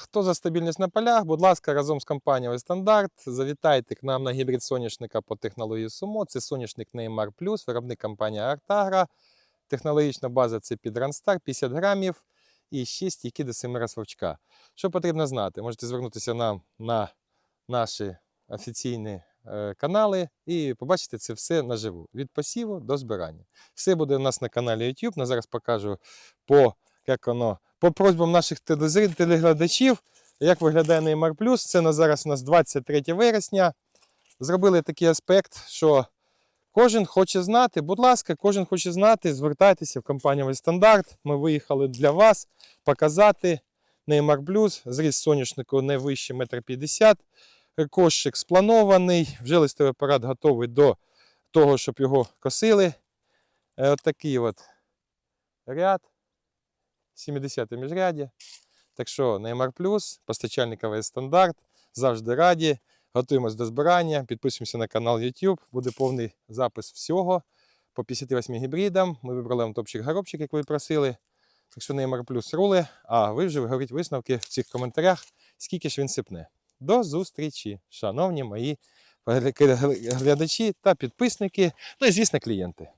Хто за стабільність на полях, будь ласка, разом з компанією Стандарт завітайте к нам на гібрид соняшника по технології СУМО. Це соняшник Неймар Плюс, виробник компанія Артагра. Технологічна база це під Ранстар 50 грамів і 6 стійки до 7 раз. Що потрібно знати? Можете звернутися нам на наші офіційні е, канали і побачити це все наживу від посіву до збирання. Все буде у нас на каналі YouTube. На зараз покажу по як воно по просьбам наших телеглядачів, як виглядає Неймар Плюс. Це на зараз у нас 23 вересня. Зробили такий аспект, що кожен хоче знати, будь ласка, кожен хоче знати, звертайтеся в компанію Стандарт. Ми виїхали для вас показати Неймар Плюс, зріс соняшнику не вище 1,50 м. Кошик спланований, вже листовий апарат готовий до того, щоб його косили. Е, От от ряд. 70 міжряді. Так що Неймар Плюс, постачальниковий стандарт. Завжди раді. Готуємось до збирання. Підписуємося на канал YouTube. Буде повний запис всього по 58 гібридам. Ми вибрали вам топчик горобчик, як ви просили. Так що Неймар Плюс рули. А ви вже говоріть висновки в цих коментарях, скільки ж він сипне. До зустрічі, шановні мої глядачі та підписники, ну і звісно, клієнти.